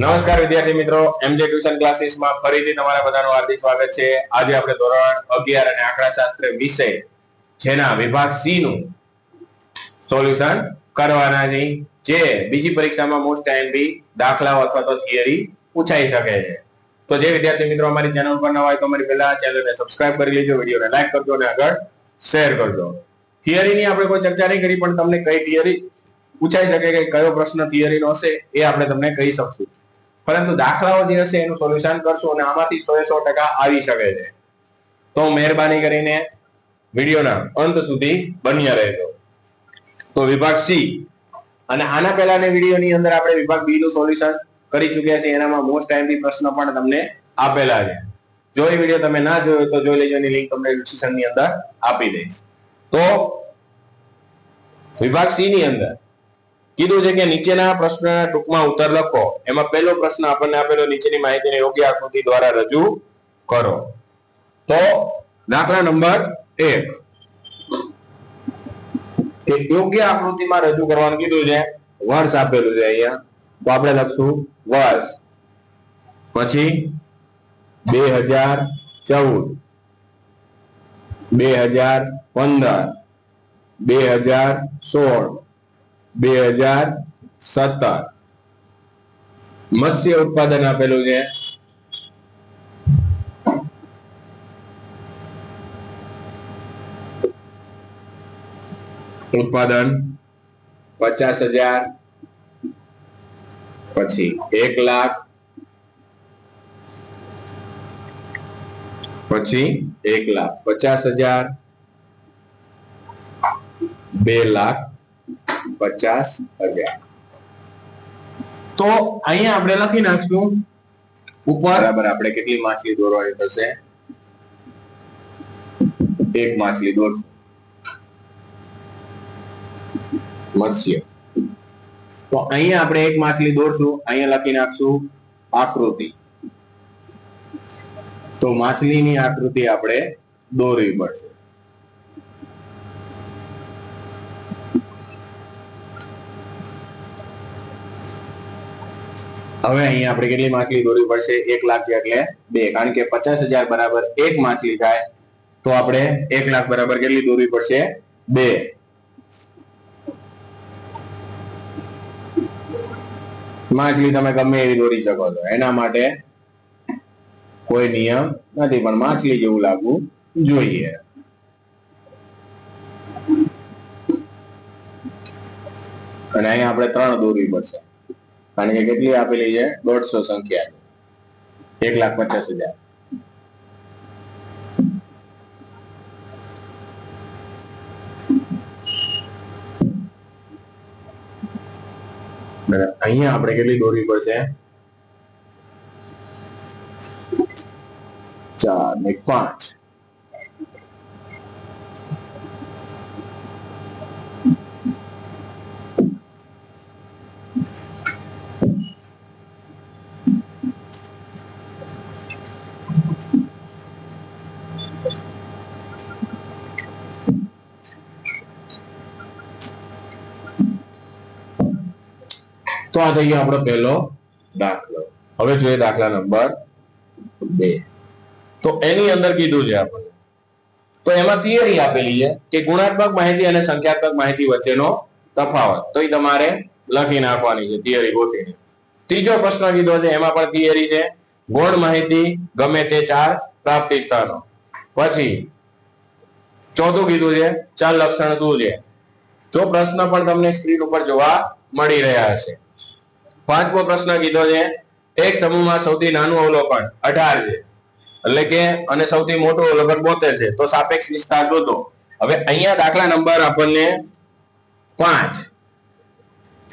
નમસ્કાર વિદ્યાર્થી મિત્રો એમજે ટ્યુશન ક્લાસીસમાં ફરીથી તમારા બધાનું હાર્દિક સ્વાગત છે. આજે આપણે ધોરણ અગિયાર અને આંકડાશાસ્ત્ર વિષય, જેના વિભાગ સી નું સોલ્યુશન કરવાના છે, જે બીજી પરીક્ષામાં મોસ્ટ ટાઈમ બી દાખલાઓ અથવા તો થિયરી પૂછાઈ શકે છે. તો જે વિદ્યાર્થી મિત્રો અમારી ચેનલ પર નવા હોય તો અમારી પહેલા ચેનલને સબસ્ક્રાઇબ કરી લેજો, વિડીયોને લાઈક કરજો અને આગળ શેર કરજો. થિયરીની આપણે કોઈ ચર્ચા નહીં કરી, પણ તમને કઈ થિયરી પૂછાઈ શકે, કે કયો પ્રશ્ન થિયરીનો હશે, એ આપણે તમને કહી શકશું. પરંતુ દાખલાઓ જે હશે એનું સોલ્યુશન કરશું અને આમાંથી સો સો ટકા આવી શકે છે. તો મહેરબાની કરીને વિડીયોના અંત સુધી બન્યા રહેજો. તો વિભાગ સી અને આના પહેલાની વિડીયોની અંદર આપણે વિભાગ બી નું સોલ્યુશન કરી ચૂક્યા છીએ. એનામાં મોસ્ટ ટાઈમથી પ્રશ્ન પણ તમને આપેલા છે. જો એ વીડિયો તમે ના જોયો તો જોઈ લેજો. એની લિંક તમને ડિસ્ક્રિપ્શનની અંદર આપી દઈશ. તો વિભાગ સી ની અંદર કીધું છે કે નીચેના પ્રશ્નના ટૂંકમાં ઉત્તર લખો. એમાં પહેલો પ્રશ્ન આપણને આપેલો, નીચેની માહિતીને યોગ્ય આકૃતિ દ્વારા રજૂ કરો. તો દાખલા નંબર એક. યોગ્ય આકૃતિમાં રજૂ કરવાનું કીધું છે. વર્ષ આપેલું છે અહીંયા. તો આપણે લખશું વર્ષ. પછી બે હજાર ચૌદ. બે હજાર પંદર. બે હજાર સોળ. બે હજાર સત્તર. મત્સ્ય ઉત્પાદન આપેલું છે. ઉત્પાદન પચાસ હજાર. પછી એક લાખ. પછી એક લાખ પચાસ હજાર. બે લાખ પચાસ હજાર. તો અહીંયા આપણે લખી નાખશું. ઉપર. બરાબર આપણે કેટલી માછલી દોરવાની થશે? એક માછલી દોરશું મત્સ્ય. તો અહીંયા આપણે એક માછલી દોરશું અહીંયા લખી નાખશું આકૃતિ. તો માછલીની આકૃતિ આપણે દોરવી પડશે. હવે અહીંયા આપણે કેટલી માછલી દોરવી પડશે? એક લાખ એટલે બે. કારણ કે પચાસ હજાર બરાબર એક માછલી થાય તો આપણે એક લાખ બરાબર કેટલી દોરવી પડશે? બે. માછલી તમે ગમે એવી દોરી શકો છો. એના માટે કોઈ નિયમ નથી, પણ માછલી જેવું લાગવું જોઈએ. અને અહીંયા આપણે ત્રણ દોરવી પડશે. કારણ કે કેટલી આપેલી છે? દોઢસો સંખ્યા. એક લાખ પચાસ હજાર. અહીંયા આપણે કેટલી દોરવી પડશે ચાર ને પાંચ. આ થઈ ગયો આપણો પહેલો દાખલો. હવે જોઈએ દાખલા નંબર બે. તો એની અંદર કીધું છે આપણને તો એમાં થિયરી આપેલી છે કે ગુણાત્મક માહિતી અને સંખ્યાત્મક માહિતી વચ્ચેનો તફાવત. તો એ તમારે લખી નાખવાની છે થિયરી ગોતીને. ત્રીજો પ્રશ્ન કીધો છે, એમાં પણ થિયરી છે, ગૌણ માહિતી ગમે તે ચાર પ્રાપ્તિ સ્થાનો. પછી, ચોથું કીધું છે, ચાર લક્ષણ શું છે? જો પ્રશ્ન પણ તમને સ્ક્રીન ઉપર જોવા મળી રહ્યા હશે. પાંચમો પ્રશ્ન કીધો છે, એક સમૂહમાં સૌથી નાનું અવલોકન અઢાર છે. એટલે કે, અને સૌથી મોટું અવલોકન બોતેર છે. તો સાપેક્ષ વિસ્તાર શોધો. હવે અહીંયા દાખલા નંબર આપણને પાંચ.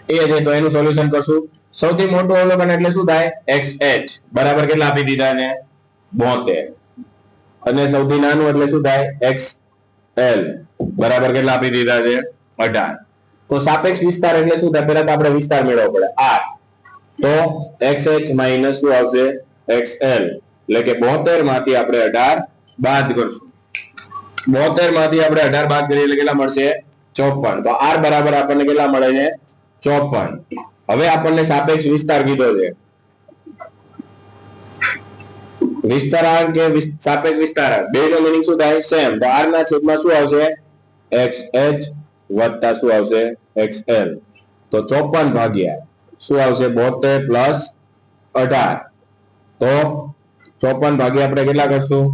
એ છે, તો એનું સોલ્યુશન કરશું. સૌથી મોટું અવલોકન એટલે શું થાય? એક્સ એચ બરાબર કેટલા આપી દીધા ને? બોતેર. અને સૌથી નાનું એટલે શું થાય? એક્સ એલ બરાબર કેટલા આપી દીધા છે? અઢાર. તો સાપેક્ષ વિસ્તાર એટલે શું થાય? પહેલા તો આપણે વિસ્તાર મેળવવો પડે. આર તો એક્સ એચ માઇનસ શું આવશે? X L. એટલે કે બોતેરમાંથી આપણે અઢાર બાદ કરશું. બોતેરમાંથી આપણે અઢાર બાદ કરીએ એટલે કેટલા મળશે? ચોપન. તો આર બરાબર આપણને કેટલા મળે છે? ચોપન. હવે આપણને સાપેક્ષ વિસ્તાર કીધો છે. વિસ્તારાંક કે સાપેક્ષ વિસ્તારાંક. બે નો મિનિંગ શું થાય? સેમ તો r ના છેદમાં શું આવશે? એક્સ એચ વત્તા શું આવશે? X L. તો ચોપન ભાગ્યા. શું આવશે? બોતેર પ્લસ અઢાર. તો ચોપન ભાગ્યા આપણે કેટલા કરશું?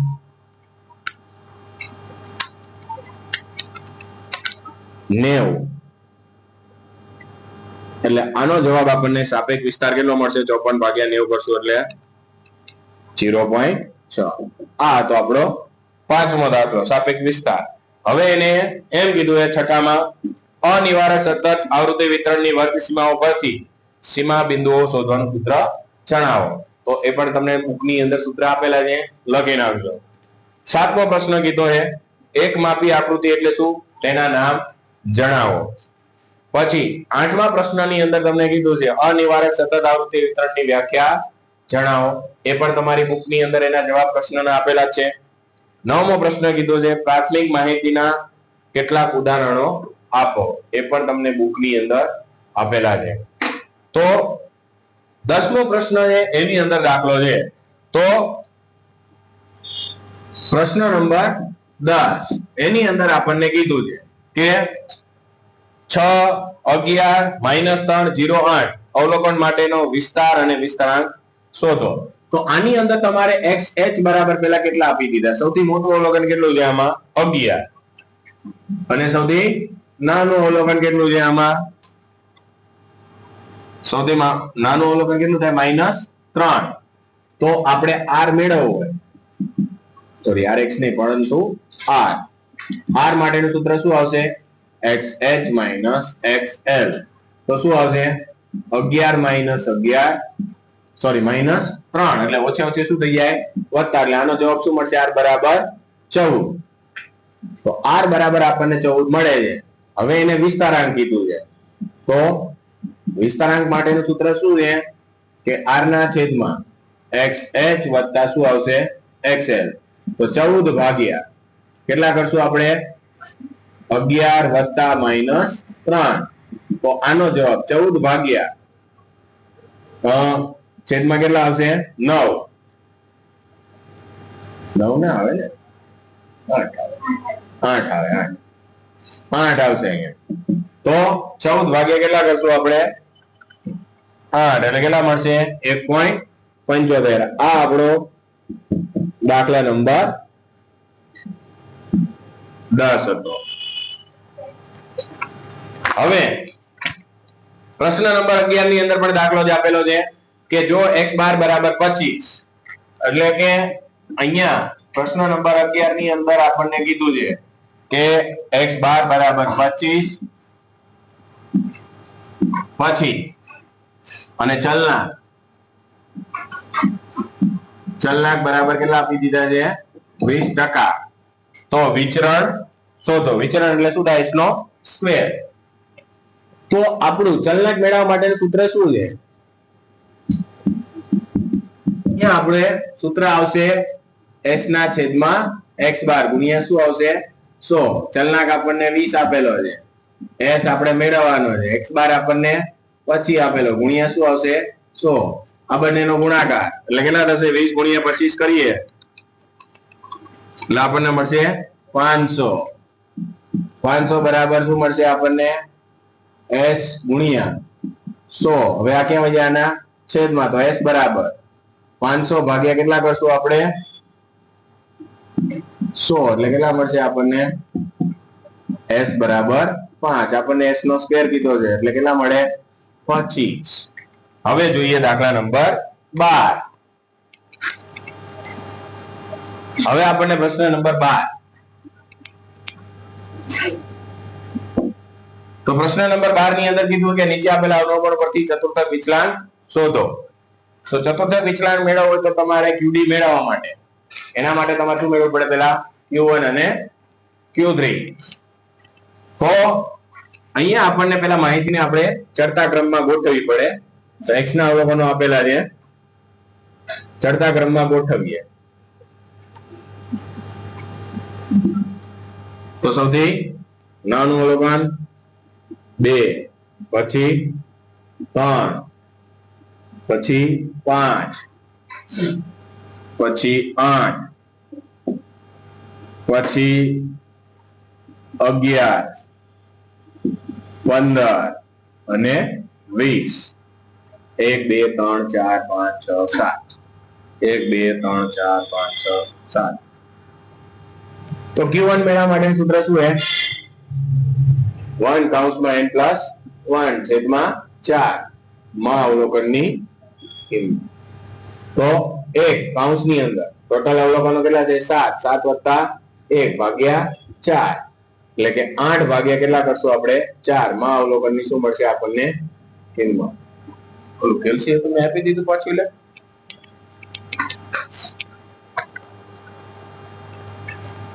નેવું. એટલે આનો જવાબ આપણને સાપેક્ષ વિસ્તાર કેટલો મળશે? ચોપન ભાગ્યા નેવું કરશું એટલે જીરો પોઈન્ટ છ. આ તો આપણો પાંચમો દાખલો, સાપેક્ષ વિસ્તાર. હવે એને એમ કીધું એ છઠ્ઠામાં, અનિવારક સતત આવૃત્તિ વિતરણની વર્ગ સીમાઓ પરથી સીમા બિંદુઓ શોધવાનું સૂત્ર જણાવો. તો એ પણ તમને બુકની અંદર સૂત્ર આપેલા છે. લખી નાખજો સાતમો પ્રશ્ન કીધો છે. એક માપી આકૃતિ એટલે શું? તેના નામ જણાવો. પછી આઠમા પ્રશ્નની અંદર તમને કીધું છે, અનિવારક સતત આવૃત્તિ વિતરણની વ્યાખ્યા જણાવો. એ પણ તમારી બુકની અંદર એના જવાબ પ્રશ્નના આપેલા છે. નવમો પ્રશ્ન કીધો છે, પ્રાથમિક માહિતીના કેટલાક ઉદાહરણો આપો. એ પણ તમને બુકની અંદર આપેલા છે. તો દસમો પ્રશ્ન છે, એની અંદર દાખલો છે. તો પ્રશ્ન નંબર દસ, એની અંદર આપણને કીધું છે કે છ, અગિયાર, માઇનસ ત્રણ, જીરો આઠ, અવલોકન માટેનો વિસ્તાર અને વિસ્તારાંક શોધો. તો આની અંદર તમારે એક્સ એચ બરાબર પેલા કેટલા આપી દીધા? સૌથી મોટું અવલોકન કેટલું છે આમાં? અગિયાર. અને સૌથી નાનું અવલોકન કેટલું છે આમાં? સૌથી નાનું અવલોકન કેટલું થાય? માઇનસ ત્રણ. તો આપણે આર મેળવવું હોય. સોરી આર એક્સ નહીં, પરંતુ આર. આર માટેનું સૂત્ર શું આવશે? X H minus X L. તો શું આવશે? અગિયાર માઇનસ અગિયાર. સોરી માઇનસ ત્રણ. એટલે ઓછે ઓછે શું થઈ જાય? વત્તા એટલે આનો જવાબ શું મળશે? આર બરાબર ચૌદ. તો આર બરાબર આપણને ચૌદ મળે છે. હવે એને વિસ્તારાંક કીધું છે. તો વિસ્તારાંક માટેનું સૂત્ર શું છે? કે આર ના છેદમાં એક્સ એચ વત્તા શું આવશે? એક્સ એલ તો ચૌદ ભાગ્યા. કેટલા કરશું આપણે? અગિયાર વત્તા માઇનસ ત્રણ. તો આનો જવાબ ચૌદ ભાગ્યા. છેદમાં કેટલા આવશે? નવ. નવ ના આવે ને? આઠ આવે. આઠ આવે, આઠ. આઠ આવશે અહીંયા. તો ચૌદ ભાગ્યા કેટલા કરશું આપણે? આઠ. એટલે કેટલા મળશે? એક પોઈન્ટ પંચોતેર. આ આપણો દાખલા નંબર દસ હતો. હવે પ્રશ્ન નંબર અગિયારની અંદર પણ દાખલો જ આપેલો છે કે જો એક્સ બાર બરાબર પચીસ, એટલે કે અહીંયા પ્રશ્ન નંબર અગિયારની અંદર આપણને કીધું છે કે એક્સ બાર બરાબર પચીસ પછી, અને ચલના. ચલનાક બરાબર કેટલા આપી દીધા છે? વીસ ટકા. તો વિચરણ શોધો. વિચરણ એટલે શું થાય? નો સ્ક્વેર તો આપણું ચલનાક મેળવવા માટેનું સૂત્ર શું છે? અહીંયા આપણે સૂત્ર આવશે s ના છેદમાં x બાર ગુણ્યા શું આવશે? સો. ચલનાક આપણને વીસ આપેલો છે. S આપણે મેળવવાનો છે. X બાર આપણને પછી આપેલો. ગુણ્યા શું આવશે? 100 આ બંનેનો ગુણાકાર. એટલે કેટલા થશે? 20 ગુણ્યા 25 કરીએ. એટલે આપણને મળશે 500 500 બરાબર શું મળશે આપણને? S ગુણ્યા 100 હવે આ કેમ આના છેદમાં. તો s બરાબર. 500 ભાગ્યા કેટલા કરશું આપણે? 100 એટલે કેટલા મળશે આપણને? S બરાબર 5 આપણને એસ નો સ્ક્વેર કીધો છે. એટલે કેટલા મળે? 25 હવે જોઈએ દાખલા નંબર બાર. હવે આપણને પ્રશ્ન નંબર બાર. તો પ્રશ્ન નંબર બારની અંદર કીધું કે નીચે આપેલા અવલોકન પરથી ચતુર્થ વિચલાન શોધો. તો ચતુર્થ વિચલાન મેળવવો તો તમારે ક્યુડી મેળવવા માટે. એના માટે તમારે શું મેળવવું પડે પેલા Q1 અને Q3 તો અહીંયા આપણને પેલા માહિતીને આપણે ચડતા ક્રમમાં ગોઠવવી પડે. તો ના અવલોકનો આપેલા છે. ચડતા ક્રમમાં ગોઠવીએ. તો સૌથી નાનું અવલોકન બે, પછી ત્રણ, પછી પાંચ, પછી આઠ, પછી અગિયાર પંદર અને વીસ. એક, બે, ત્રણ, ચાર, પાંચ, છ, સાત. એક, બે, ત્રણ, ચાર, પાંચ, છ, સાત. તો ક્યુ વન મેળવવા માટેનું સૂત્ર શું હે વન કાઉન્સમાં એન પ્લસ વન છેદમાં ચાર. માં અવલોકનની કિંમત. તો એક કાઉન્સની અંદર. ટોટલ અવલોકનો કેટલા છે? સાત. સાત વત્તા એક ભાગ્યા ચાર. એટલે કે આઠ ભાગ્યા કેટલા કરશું આપણે? ચાર. માં અવલોકનની શું મળશે આપણને? કેલ્શિયમ આપી દીધું પાછું લે.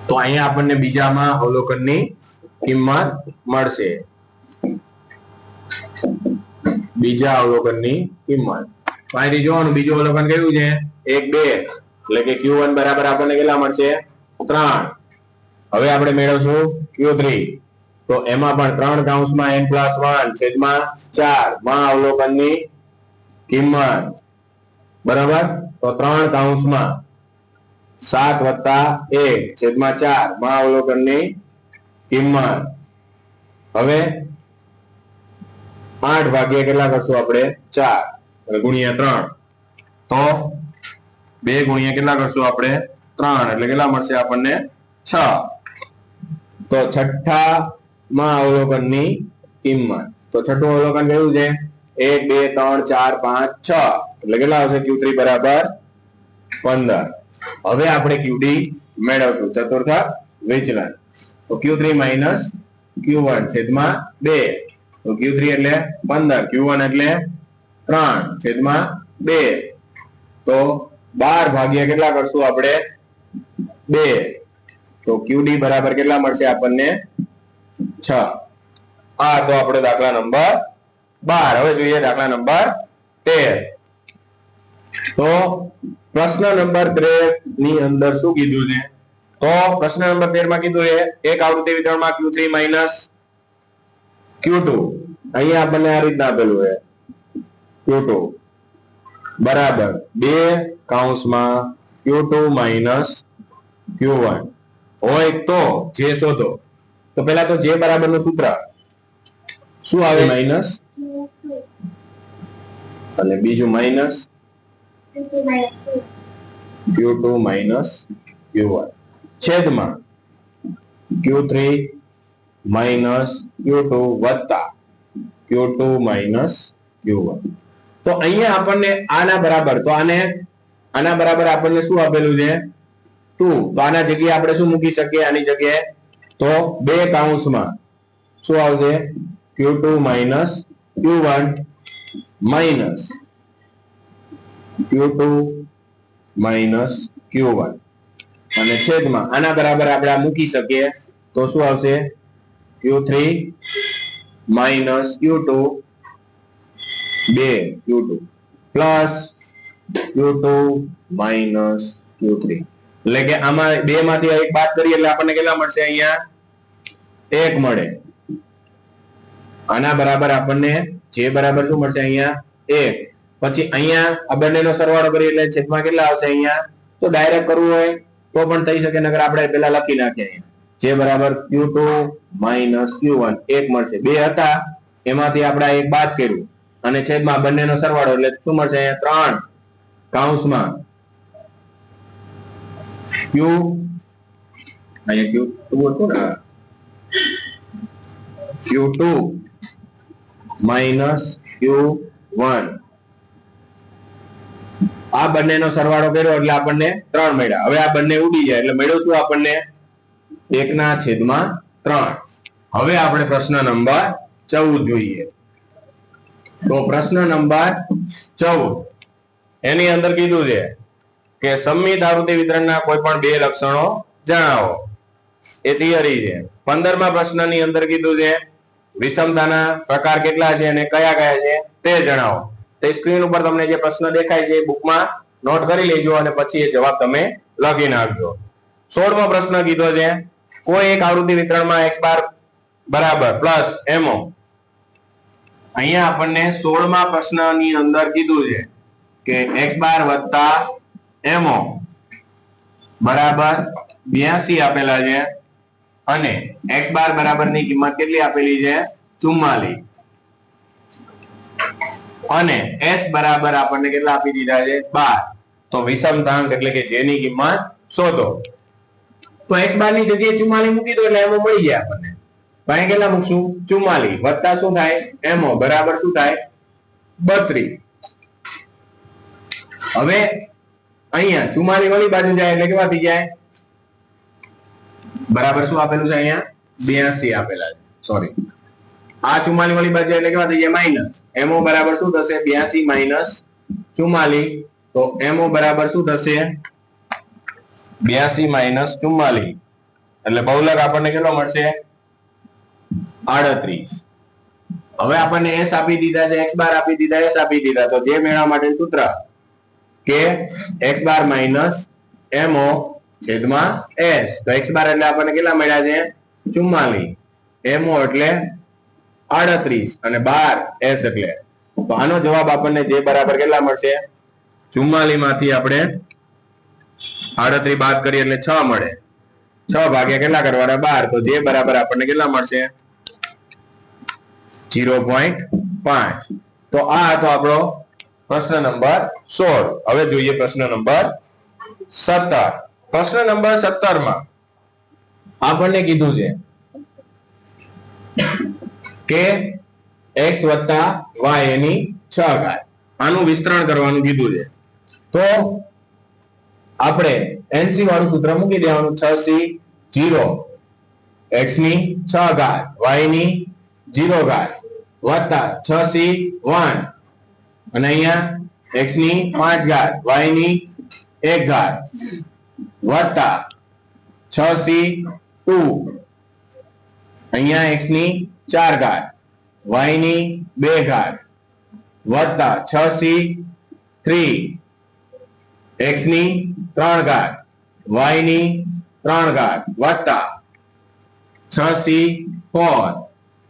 તો અહીંયા આપણને બીજામાં અવલોકનની કિંમત મળશે. બીજા અવલોકનની કિંમત. અહીંથી જોવાનું, બીજું અવલોકન કયું છે? એક, બે. એટલે કે ક્યુ વન બરાબર આપણને કેટલા મળશે? ત્રણ. હવે આપણે મેળવશું ક્યુ થ્રી. તો એમાં પણ ત્રણ કાઉન્સમાં એન પ્લસ વન છેદમાં ચાર, માં અવલોકનની કિંમત. બરાબર? તો ત્રણ કાઉન્સમાં સાત વત્તા એક, છેદમાં ચાર, માં અવલોકનની કિંમત. હવે આઠ ભાગ્યા કેટલા કરશું આપણે? ચાર. ગુણ્યા ત્રણ. તો બે ગુણ્યા કેટલા કરશું આપણે? ત્રણ. એટલે કેટલા મળશે આપણને? છ. તો છઠ્ઠા માં અવલોકનની કિંમત. તો છઠ્ઠું અવલોકન કયું છે? એક, બે, ત્રણ, ચાર, પાંચ, છ. એટલે કેટલા આવશે? ક્યુ થ્રી બરાબર પંદર. હવે આપણે ક્યુડી મેળવશું. ચતુર્થ વિચલન. તો Q three minus Q one છેદમાં બે. તો ક્યુ થ્રી એટલે પંદર. ક્યુ વન એટલે ત્રણ છેદમાં બે. તો બાર ભાગ્યા કેટલા કરશું આપણે? બે. તો ક્યુડી બરાબર કેટલા મળશે આપણને? છ. આ તો આપણો દાખલા નંબર બાર. હવે જોઈએ દાખલા નંબર તેર. તો પ્રશ્ન નંબર તેરની અંદર શું કીધું છે? તો પ્રશ્ન નંબર તેરમાં કીધું એક આવૃત્તિ વિતરણમાં ક્યુ થ્રી માઇનસ ક્યુ અહીંયા આપણને આ રીતના આપેલું છે. ક્યુ બરાબર. બે કાઉન્સમાં Q two minus Q one હોય તો જે શોધો. તો પેલા તો જે બરાબરનું સૂત્ર? શું આવે? માઇનસ અને બીજું minus Q two minus Q one છેદમાં Q three minus Q two વત્તા Q two minus Q one તો અહીંયા આપણને આના બરાબર તો આને આના બરાબર આપણને શું આપેલું છે? ટુ તો આના જગ્યાએ આપણે શું મૂકી શકીએ? આની જગ્યાએ તો બે કાઉન્સમાં શું આવશે? Q two minus Q one minus Q two minus Q one અને છેદમાં આના બરાબર આપણે આ મૂકી શકીએ તો શું આવશે? Q three minus Q two બે Q two plus Q two minus Q three એટલે કે આમાં બે માંથી એક બાદ કરીએ એટલે આપણને કેટલા મળશે અહીંયા? એક મળે. આના બરાબર આપણને જે બરાબર શું મળશે અહીંયા? એક. પછી અહીંયા આ બંનેનો સરવાળો કરીએ એટલે છેદમાં કેટલા આવશે અહીંયા? તો ડાયરેક્ટ કરવું હોય તો પણ થઈ શકે નગર આપણે પેલા લખી નાખીએ જે બરાબર Q two minus Q one એક મળશે. બે હતા, એમાંથી આપણે એક બાદ કર્યું. અને છેદમાં બંનેનો સરવાળો એટલે શું મળશે અહીંયા? ત્રણ. કાઉન્સમાં ક્યુ અહીંયા ક્યુ ટુ હતું ને Q2 માઇનસ ક્યુ વન આ બંનેનો સરવાળો કર્યો એટલે આપણને ત્રણ મળ્યા. હવે આ બંને ઉડી જાય એટલે મળ્યું શું આપણને? એકના છેદમાં ત્રણ. હવે આપણે પ્રશ્ન નંબર ચૌદ જોઈએ. તો પ્રશ્ન નંબર ચૌદ. એની અંદર કીધું છે કે સંમિત આવૃત્તિ વિતરણના કોઈ પણ બે લક્ષણો જણાવો. એ થિયરી છે. પંદરમા પ્રશ્નની અંદર કીધું છે, વિષમતાના પ્રકાર કેટલા છે અને કયા કયા છે તે જણાવો. તે સ્ક્રીન ઉપર તમને જે પ્રશ્ન દેખાય છે એ બુકમાં નોટ કરી લેજો અને પછી એ જવાબ તમે લખી નાખજો. સોળમો પ્રશ્ન કીધો છે, કોઈ એક આવૃત્તિ વિતરણમાં એક્સ બાર બરાબર પ્લસ એમઓ અહીંયા આપણને સોળમા પ્રશ્નની અંદર કીધું છે કે એક્સ બાર વત્તા એમઓ બરાબર બ્યાસી આપેલા છે અને એક્સ બાર બરાબરની કિંમત કેટલી આપેલી છે? ચુમ્માલી અને એસ બરાબર આપણને કેટલા આપી દીધા છે? બાર. તો વિષમતાંક એટલે કે જેની કિંમત શોધો તો એક્સ બારની જગ્યાએ ચુમ્માલી મૂકી દો એટલે એમો મળી જાય આપણને. અહીંયા કેટલા મૂકશું? ચુમ્માલી વત્તા શું થાય? એમો. બરાબર શું થાય? બત્રીસ. હવે અહીંયા ચુમાલી વાળી બાજુ જાય એટલે કેવા થઈ જાય? બરાબર શું આપેલું છે અહીંયા? બ્યાસી આપેલા છે સોરી આ ચુમાલી વાળી બાજુ એટલે કેવા થઈ જાય? માઇનસ એમઓ બરાબર શું થશે? બ્યાસી માઇનસ ચુમાલી. તો એમઓ બરાબર શું થશે? બ્યાસી માઇનસ ચુમ્માલી એટલે બહુલક આપણને કેટલો મળશે? આડત્રીસ. હવે આપણને એસ આપી દીધા છે, એક્સ બાર આપી દીધા, એસ આપી દીધા. તો જે મેળવવા માટે સૂત્ર કે એક્સ બાર માઇનસ એમઓ છેદમાં એસ. તો એક્સ બાર એટલે આપણને કેટલા મળ્યા છે? ચુમ્માલીસ. એમઓ એટલે આડત્રીસ અને બાર એસ એટલે. તો આનો જવાબ આપણને જે બરાબર કેટલા મળશે? ચુમ્માલીસમાંથી આપણે આડત્રીસ બાદ કરીએ એટલે છ મળે. છ ભાગ્યા કેટલા કરવાના? બાર. તો જે બરાબર આપણને કેટલા મળશે? જીરો પોઈન્ટ પાંચ. તો આ હતો આપણો પ્રશ્ન નંબર સોળ. હવે જોઈએ પ્રશ્ન નંબર સત્તર. પ્રશ્ન નંબર સત્તરમાં આપણને કીધું છે કે એક્સ વત્તા વાય એની છ ઘાત. આનું વિસ્તરણ કરવાનું કીધું છે. તો આપણે એનસી વાળું સૂત્ર મૂકી દેવાનું. છ સી જીરો એક્સની છ ઘાત. વાયની જીરો ઘાત. વત્તા છ સી વન અને અહીંયા એક્સની પાંચ ઘાત વાયની એક ઘાત. વત્તા છ સી ટુ. અહીંયા એક્સની ચાર ઘાત વાયની બે ઘાત. વત્તા છ સી થ્રી. એક્સની ત્રણ ઘાત વાયની ત્રણ ઘાત. વત્તા છ સી ફોર.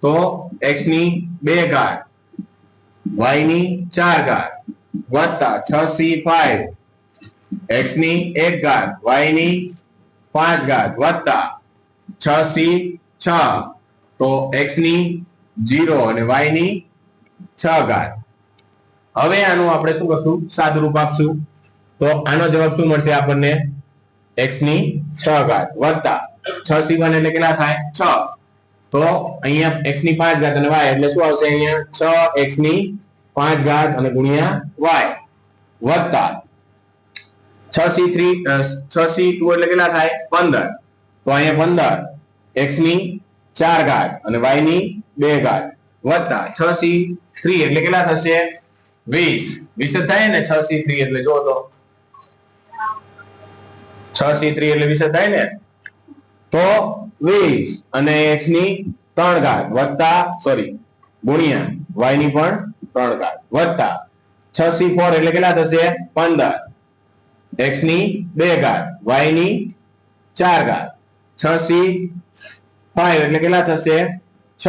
તો એક્સની બે ઘાત. વાયની ચાર ઘાત. વત્તા છ સી ફાઈવ. એક્સની એક ઘાત. વાયની પાંચ ઘાત. વત્તા છ સી છ. તો એક્સની જીરો અને વાયની છ ઘાત. હવે આનું આપણે શું કરશું સાદુરૂપ આપશું. તો આનો જવાબ શું મળશે આપણને? એક્સની છ ઘાત. વત્તા છ સી વન એટલે કેટલા થાય? છ. તો અહીંયા એક્સની પાંચ ઘાત અને વાય એટલે શું આવશે અહીંયા? છ એક્સની પાંચ ઘાત અને ગુણ્યા વાય. વત્તા છ સી થ્રી છ સી ટુ એટલે કેટલા થાય? પંદર. તો અહીંયા પંદર. એક્સની ચાર ઘાત અને વાયની બે ઘાત. વત્તા છ સી થ્રી એટલે કેટલા થશે? વીસ. વીસ જ થાય ને? છ સી થ્રી એટલે જો તો. છ સી થ્રી એટલે વીસ જ થાય ને? તો વીસ. અને એક્સની ત્રણ ઘાત. વત્તા, સોરી, ગુણ્યા. વાયની પણ ત્રણ ઘાત વત્તા છ સી ફોર એટલે કેટલા થશે? પંદર. એક્સની બે ઘાત વાયની ચાર ઘાત છ સી ફાઈવ એટલે કેટલા થશે? છ.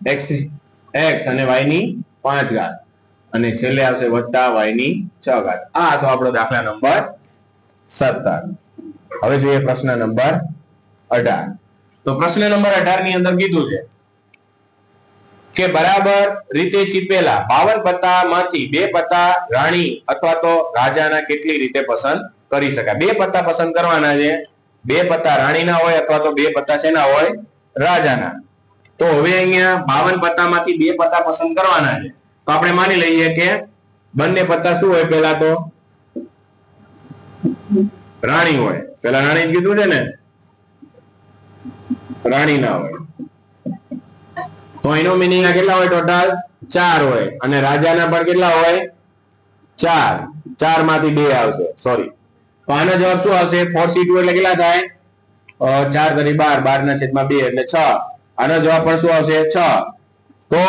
એક્સ એક્સ અને વાયની પાંચ ઘાત અને છેલ્લે આવશે વત્તા વાયની છ ઘાત આ તો આપણો દાખલા નંબર સત્તર. હવે જોઈએ પ્રશ્ન નંબર અઢાર. તો પ્રશ્ન નંબર અઢારની અંદર કીધું છે. કે બરાબર રીતે ચીપેલા બાવન પત્તા માંથી બે પત્તા રાણી અથવા તો રાજાના કેટલી રીતે પસંદ કરી શકાય? બે પત્તા પસંદ કરવાના છે. બે પત્તા રાણીના હોય અથવા તો બે પત્તા શેના હોય? રાજાના. તો હવે અહીંયા બાવન પત્તામાંથી બે પત્તા પસંદ કરવાના છે. તો આપણે માની લઈએ કે બંને પત્તા શું હોય પેલા તો? રાણી હોય. પેલા રાણી કીધું છે ને? રાણી ના હોય. તો એનો મિનિંગ કેટલા હોય? ટોટલ ચાર હોય. અને રાજાના પણ કેટલા હોય? ચાર. ચારમાંથી બે આવશે. સોરી તો આનો જવાબ શું આવશે? ફોર સી એટલે કેટલા થાય? ચાર તરી બાર. બાર ના છેદમાં બે એટલે છ. આનો જવાબ પણ શું આવશે? છ. તો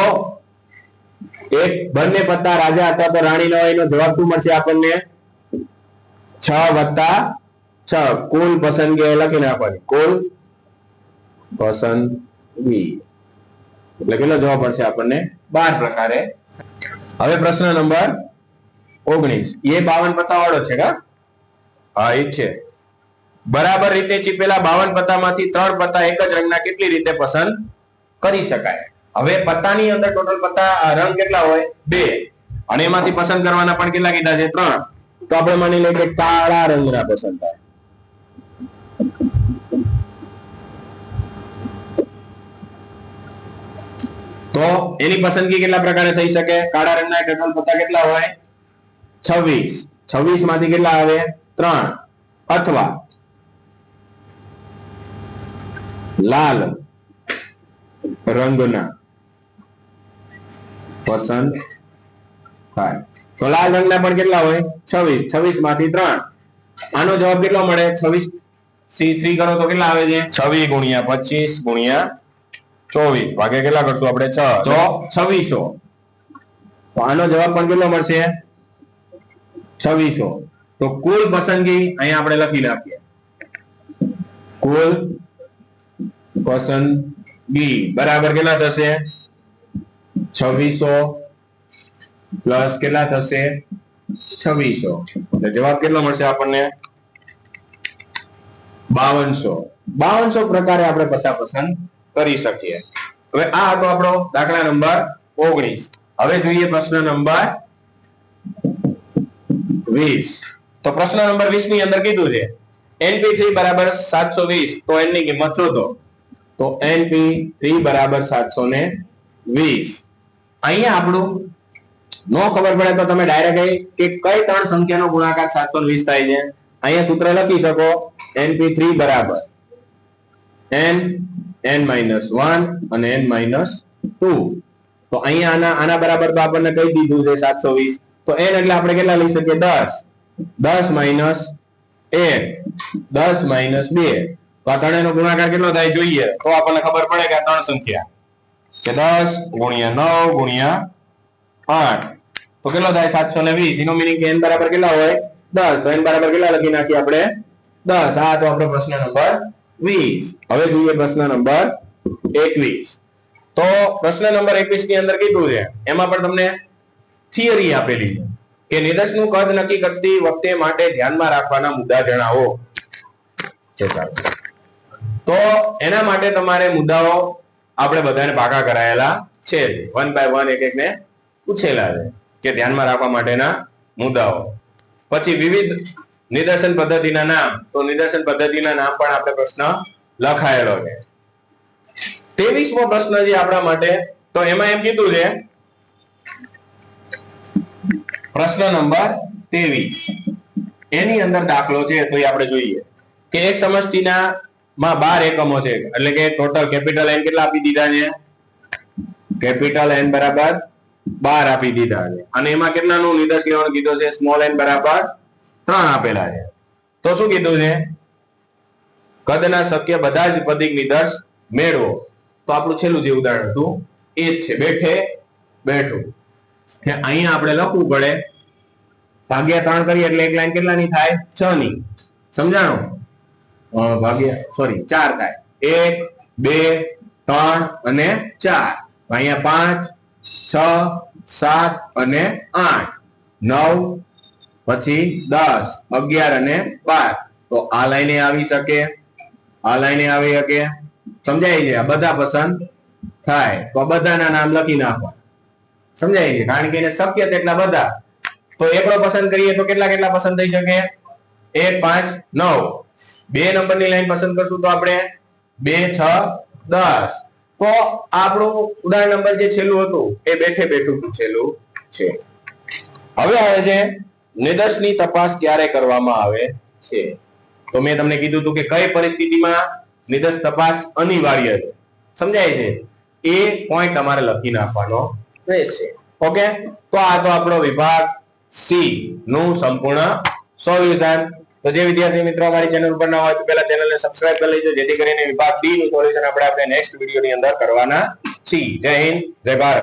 એક બંને પત્તા રાજા અથવા તો રાણી નો એનો જવાબ શું મળશે આપણને? છ વત્તા છ. કુલ પસંદગી એ લખી નાખવાની કુલ પસંદગી. એટલે કેટલો જવાબ મળશે આપણને? બાર પ્રકારે. હવે પ્રશ્ન નંબર ઓગણીસ. એ બાવન પત્તા વાળો છે કા? હા, એ છે. બરાબર રીતે ચીપેલા બાવન પત્તામાંથી ત્રણ પત્તા એક જ રંગના કેટલી રીતે પસંદ કરી શકાય? હવે પત્તાની અંદર ટોટલ પત્તા રંગ કેટલા હોય? બે. અને એમાંથી પસંદ કરવાના પણ કેટલા કીધા છે? ત્રણ. તો આપણે માની લઈએ કે કાળા રંગના પસંદ થાય. તો એની પસંદગી કેટલા પ્રકારે થઈ શકે? કાળા રંગના ટોટલ પત્તા કેટલા હોય? છવ્વીસ. છવ્વીસમાંથી કેટલા આવે? ત્રણ. અથવા લાલ રંગના પસંદ થાય. તો લાલ રંગના પણ કેટલા હોય? છવ્વીસ. છવ્વીસમાંથી ત્રણ. આનો જવાબ કેટલો મળે? છવ્વીસ. સી થ્રી કરો તો કેટલા આવે છે? છવ્વીસ ગુણ્યા પચીસ ગુણ્યા ચોવીસ. ભાગે કેટલા કરશું આપણે? છ. તો છવ્વીસો. તો આનો જવાબ પણ કેટલો મળશે? છવ્વીસો. તો કુલ પસંદગી અહીંયા આપણે લખી નાખીએ. કુલ પસંદગી. બરાબર કેટલા થશે? છવ્વીસો પ્લસ કેટલા થશે? છવ્વીસો. એટલે જવાબ કેટલો મળશે આપણને? બાવનસો. બાવનસો પ્રકારે આપણે પત્તા પસંદ કરી શકીએ. હવે આ હતો આપણો દાખલા નંબર ઓગણીસ. હવે જોઈએ પ્રશ્ન નંબર વીસ. તો પ્રશ્ન નંબર વીસની અંદર કીધું છે, એનપી થ્રી બરાબર સાતસો વીસ. તો એન કિંમત શોધો. તો એનપી થ્રી બરાબર સાતસો ને વીસ. અહીંયા આપણું નો ખબર પડે તો તમે ડાયરેક્ટ કે કઈ ત્રણ સંખ્યાનો ગુણાકાર સાતસો વીસ થાય છે. અહીંયા સૂત્ર લખી શકો, એનપી થ્રી બરાબર. એન એન માઇનસ વન અને એન માઇનસ ટુ તો અહીંયા આના આના બરાબર તો આપણને કહી દીધું છે સાતસો વીસ. તો એન એટલે આપણે કેટલા લઈ શકીએ? દસ. દસ માઇનસ એક દસ માઇનસ બે. તો આ ત્રણેયનો ગુણાકાર કેટલો થાય જોઈએ? તો આપણને ખબર પડે કે આ ત્રણ સંખ્યા. કે દસ ગુણ્યા નવ ગુણ્યા આઠ. તો કેટલો થાય? સાતસો ને વીસ. એનો મિનિંગ એન બરાબર કેટલા હોય? દસ. તો એન બરાબર કેટલા લખી નાખીએ આપણે? દસ. આ તો આપણો પ્રશ્ન નંબર વીસ. હવે જોઈએ પ્રશ્ન નંબર એકવીસ. તો પ્રશ્ન નંબર એકવીસની અંદર કીધું છે. એમાં પણ તમને થિયરી આપેલી છે. કે નિદર્શનું કદ નક્કી કરતી વખતે માટે ધ્યાનમાં રાખવાના મુદ્દા જણાવો. તો એના માટે તમારે મુદ્દાઓ આપણે બધાને ભાગા કરાયેલા છે. વન બાય વન એક એક ને પૂછેલા છે. કે ધ્યાનમાં રાખવા માટેના મુદ્દાઓ. પછી વિવિધ નિદર્શન પદ્ધતિના નામ. તો નિદર્શન પદ્ધતિના નામ પણ આપણે પ્રશ્ન લખાયેલો છે. ત્રેવીસમો પ્રશ્ન છે આપણા માટે. તો એમાં એમ કીધું છે, પ્રશ્ન નંબર ત્રેવીસ. એની અંદર દાખલો છે, તો એ આપણે જોઈએ. કે એક સમષ્ટિના માં બાર એકમો છે. એટલે કે ટોટલ કેપિટલ એન કેટલા આપી દીધા છે? કેપિટલ એન બરાબર બાર આપી દીધા છે. અને એમાં કેટલાનું નિદર્શ લેવાનું કીધું છે? સ્મોલ એન બરાબર ત્રણ આપેલા છે. તો શું કીધું છે? કદના શક્ય બધા જ પદિક નિદર્શ મેળવો. તો આપણું છેલ્લું જે ઉદાહરણ હતું, એ જ છે. બેઠે, બેઠું. અહીંયા આપણે લખવું પડે. ભાગ્યા ત્રણ કરીએ એટલે એક લાઈન કેટલાની થાય? છ ની. સમજાણો? ભાગ્યા, સોરી, ચાર થાય. એક, બે, ત્રણ અને ચાર. અહીંયા પાંચ, છ, સાત અને આઠ. નવ પછી દસ, અગિયાર અને બાર. તો આ લાઈને આવી શકે. આ લાઈને આવી શકે. સમજાય છે? બધા પસંદ થાય. તો બધાના નામ લખી નાખવા સમજાય છે? કારણ કે શક્ય તેટલા બધા. તો એકડો પસંદ કરીએ તો કેટલા કેટલા પસંદ થઈ શકે? એક, પાંચ, નવ. બે નંબરની લાઈન પસંદ કરશું તો આપણે બે, છ, દસ. તો આપણું ઉદાહરણ નંબર જે છેલ્લું હતું, એ બેઠે બેઠું છેલ્લું છે. હવે આવે છે નિદર્શની તપાસ ક્યારે કરવામાં આવે છે? તો મેં તમને કીધું હતું કે કઈ પરિસ્થિતિમાં નિદર્શ તપાસ અનિવાર્ય છે? સમજાય છે? એ પોઈન્ટ તમારે લખી નાખવાનો રહેશે. ઓકે તો આ તો આપણો વિભાગ સી નું સંપૂર્ણ સોલ્યુશન. તો જે વિદ્યાર્થી મિત્રો અમારી ચેનલ ઉપર ના હોય તો પહેલા ચેનલને સબસ્ક્રાઇબ કરી લેજો, જેથી કરીને વિભાગ બી નું સોલ્યુશન આપણે આપણે નેક્સ્ટ વિડીયોની અંદર કરવાના છીએ. જય હિન્દ, જય ભારત.